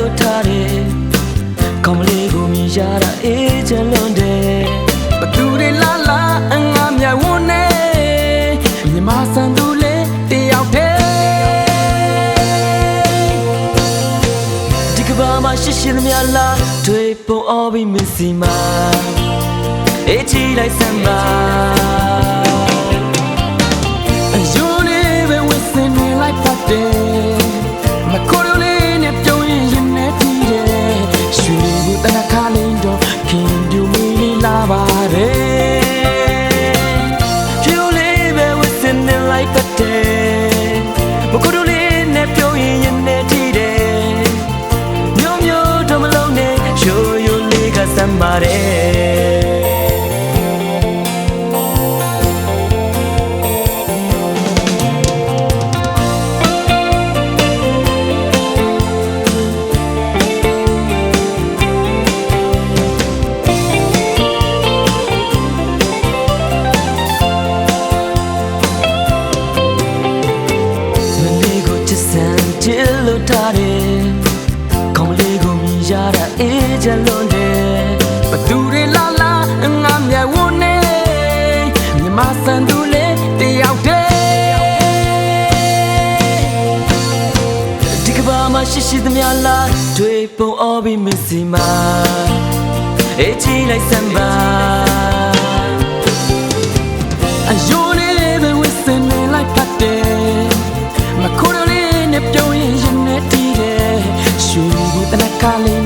ချစ်လို့ထားတယ်ကောင်းမလေးကိုမြင်ရတာအေးချမ်းလွန်တယ်ဘသူတွေလာလာအငါမြဝန်းနေမြမဆန်သူလေးတယောက်တည်းဒီကဘာမှာရှိရှိသမျှလားတွေ့ပုံအော်ပြီးမစီမာအေးချီလိုက်စမ်းပါ ပါတယ်မလေးကိုချစ်စံချစ်လို့ထားတယ်ကောင်းလေးကိုမြင်ရတာအေးချမ်းလွန်တယ် မြမဆန်သူလေးတယောက်တည်းဒီကဘာမှာရှိရှိသမျှလားတွေ့ပုံအော်ပြီးမစီမာအေးချီလိုက်စမ်းပါအယိုးလေးပဲဝစ်စင်နေလိုက်ပတ်တယ်မခိုးရလေးနဲ့ပြုံးရင်ရင်နဲ့တီးတယ်ရွှေဘူးတနကလေး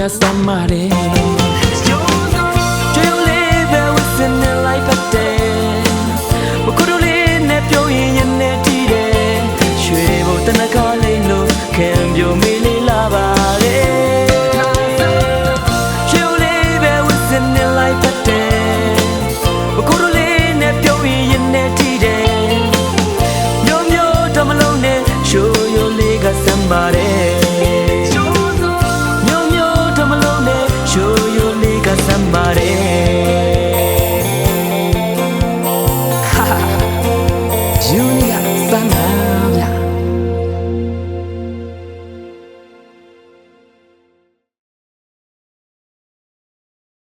ရင် But.